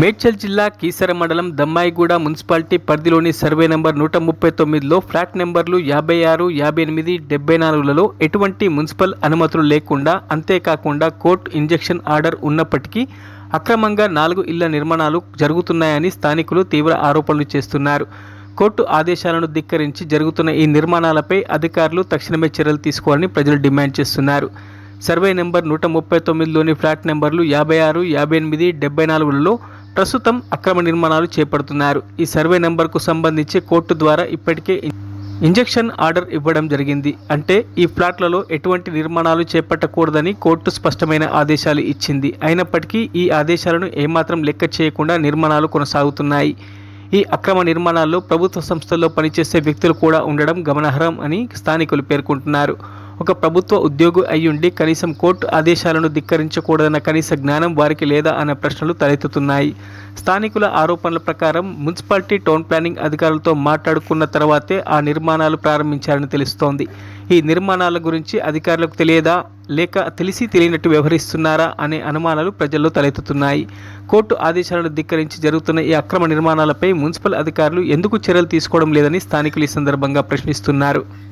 మేడ్చల్ జిల్లా కీసర మండలం దమ్మాయిగూడ మున్సిపాలిటీ పరిధిలోని సర్వే నెంబర్ నూట ముప్పై తొమ్మిదిలో ఫ్లాట్ నెంబర్లు యాభై ఆరు యాభై ఎనిమిది డెబ్బై నాలుగులలో ఎటువంటి మున్సిపల్ అనుమతులు లేకుండా అంతేకాకుండా కోర్టు ఇంజెక్షన్ ఆర్డర్ ఉన్నప్పటికీ అక్రమంగా నాలుగు ఇళ్ళ నిర్మాణాలు జరుగుతున్నాయని స్థానికులు తీవ్ర ఆరోపణలు చేస్తున్నారు. కోర్టు ఆదేశాలను ధిక్కరించి జరుగుతున్న ఈ నిర్మాణాలపై అధికారులు తక్షణమే చర్యలు తీసుకోవాలని ప్రజలు డిమాండ్ చేస్తున్నారు. సర్వే నెంబర్ నూట ముప్పై తొమ్మిదిలోని ఫ్లాట్ నెంబర్లు యాభై ఆరు యాభై ఎనిమిది డెబ్బై నాలుగులలో ప్రస్తుతం అక్రమ నిర్మాణాలు చేపడుతున్నారు. ఈ సర్వే నెంబర్కు సంబంధించి కోర్టు ద్వారా ఇప్పటికే ఇంజెక్షన్ ఆర్డర్ ఇవ్వడం జరిగింది. అంటే ఈ ఫ్లాట్లలో ఎటువంటి నిర్మాణాలు చేపట్టకూడదని కోర్టు స్పష్టమైన ఆదేశాలు ఇచ్చింది. అయినప్పటికీ ఈ ఆదేశాలను ఏమాత్రం లెక్క చేయకుండా నిర్మాణాలు కొనసాగుతున్నాయి. ఈ అక్రమ నిర్మాణాల్లో ప్రభుత్వ సంస్థల్లో పనిచేసే వ్యక్తులు కూడా ఉండడం గమనార్హం అని స్థానికులు పేర్కొంటున్నారు. ఒక ప్రభుత్వ ఉద్యోగి అయ్యుండి కనీసం కోర్టు ఆదేశాలను ధిక్కరించకూడదన్న కనీస జ్ఞానం వారికి లేదా అన్న ప్రశ్నలు తలెత్తుతున్నాయి. స్థానికుల ఆరోపణల ప్రకారం మున్సిపాలిటీ టౌన్ ప్లానింగ్ అధికారులతో మాట్లాడుకున్న తర్వాతే ఆ నిర్మాణాలు ప్రారంభించారని తెలుస్తోంది. ఈ నిర్మాణాల గురించి అధికారులకు తెలియదా? లేక తెలిసి తెలియనట్టు వ్యవహరిస్తున్నారా? అనే అనుమానాలు ప్రజల్లో తలెత్తుతున్నాయి. కోర్టు ఆదేశాలను ధిక్కరించి జరుగుతున్న ఈ అక్రమ నిర్మాణాలపై మున్సిపల్ అధికారులు ఎందుకు చర్యలు తీసుకోవడం లేదని స్థానికులు ఈ సందర్భంగా ప్రశ్నిస్తున్నారు.